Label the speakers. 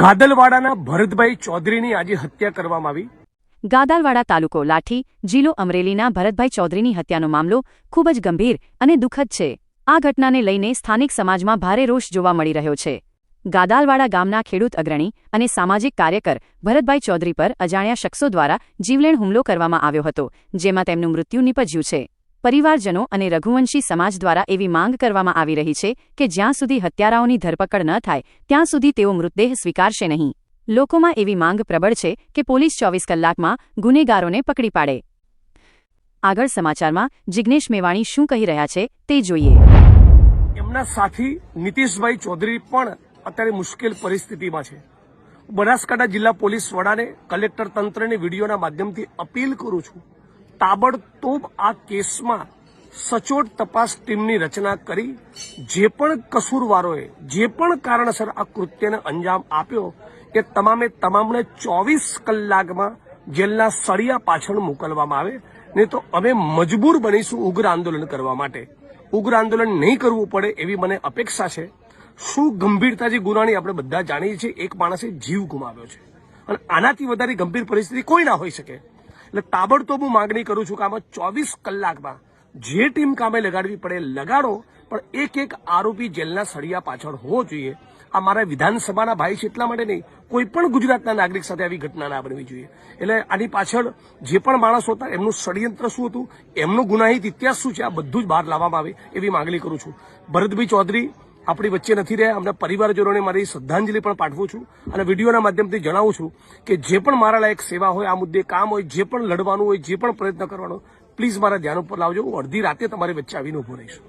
Speaker 1: ગાદલવાડાના ભરતભાઈ ચૌધરીની આજે હત્યા કરવામાં આવી.
Speaker 2: ગાદાલવાડા તાલુકો લાઠી જિલ્લો અમરેલીના ભરતભાઈ ચૌધરીની હત્યાનો મામલો ખૂબ જ ગંભીર અને દુઃખદ છે. આ ઘટનાને લઈને સ્થાનિક સમાજમાં ભારે રોષ જોવા મળી રહ્યો છે. ગાદાલવાડા ગામના ખેડૂત અગ્રણી અને સામાજિક કાર્યકર ભરતભાઈ ચૌધરી પર અજાણ્યા શખ્સો દ્વારા જીવલેણ હુમલો કરવામાં આવ્યો હતો, જેમાં તેમનું મૃત્યુ નિપજ્યું છે. પરિવારજનો અને રઘુવંશી સમાજ દ્વારા એવી માંગ કરવામાં આવી રહી છે કે જ્યાં સુધી હત્યારાઓની ધરપકડ ન થાય, ત્યાં સુધી તેઓ મૃતદેહ સ્વીકારશે નહીં. લોકોમાં એવી માંગ પ્રબળ છે કે પોલીસ ચોવીસ કલાકમાં ગુનેગારોને પકડી પાડે. આગળ સમાચારમાં જિગ્નેશ મેવાણી શું કહી રહ્યા છે તે જોઈએ.
Speaker 1: એમના સાથી નીતિશભાઈ ચૌધરી પણ અત્યારે મુશ્કેલ પરિસ્થિતિમાં છે. બનાસકાંઠા જિલ્લા પોલીસ વડાને કલેક્ટર તંત્રને વિડીયોના માધ્યમથી અપીલ કરું છું તાબડતોબ આ કેસમાં સચોટ તપાસ ટીમની રચના કરી, જે પણ કસૂરવારોએ, જે પણ કારણસર આ કૃત્યને અંજામ આપ્યો, એ તમામે તમામને ચોવીસ કલાકમાં જેલના સળિયા પાછળ મોકલવામાં આવે, નહીં તો અમે મજબૂર બનીશું ઉગ્ર આંદોલન કરવા માટે. ઉગ્ર આંદોલન નહીં કરવું પડે એવી મને અપેક્ષા છે. શું ગંભીરતાથી ગુનાની આપણે બધા જાણીએ છીએ, એક માણસે જીવ ગુમાવ્યો છે. અને આનાથી વધારે ગંભીર પરિસ્થિતિ કોઈ ના હોઈ શકે. એટલે તાબડતોબ હું માગણી કરું છું કે આમાં ચોવીસ કલાકમાં જે ટીમ કામે લગાડવી પડે લગાડો, પણ એક એક આરોપી જેલના સળિયા પાછળ હોવો જોઈએ. આ મારા વિધાનસભાના ભાઈ છે એટલા માટે નહીં, કોઈ પણ ગુજરાતના નાગરિક સાથે આવી ઘટના ના બનવી જોઈએ. એટલે આની પાછળ જે પણ માણસો હતા, એમનું ષડયંત્ર શું હતું, એમનો ગુનાહિત ઇતિહાસ શું છે, આ બધું જ બહાર લાવવામાં આવે એવી માંગણી કરું છું. ભરતભાઈ ચૌધરી આપણી વચ્ચે નથી રહ્યા. અમને પરિવારજનોને મારી શ્રદ્ધાંજલિ પણ પાઠવું છું અને વિડીયોના માધ્યમથી જણાવું છું કે જે પણ મારા લાયક સેવા હોય, આ મુદ્દે કામ હોય, જે પણ લડવાનું હોય, જે પણ પ્રયત્ન કરવાનો પ્લીઝ મારા ધ્યાન ઉપર લાવજો. હું અડધી રાતે તમારી વચ્ચે આવીને ઊભો રહીશું.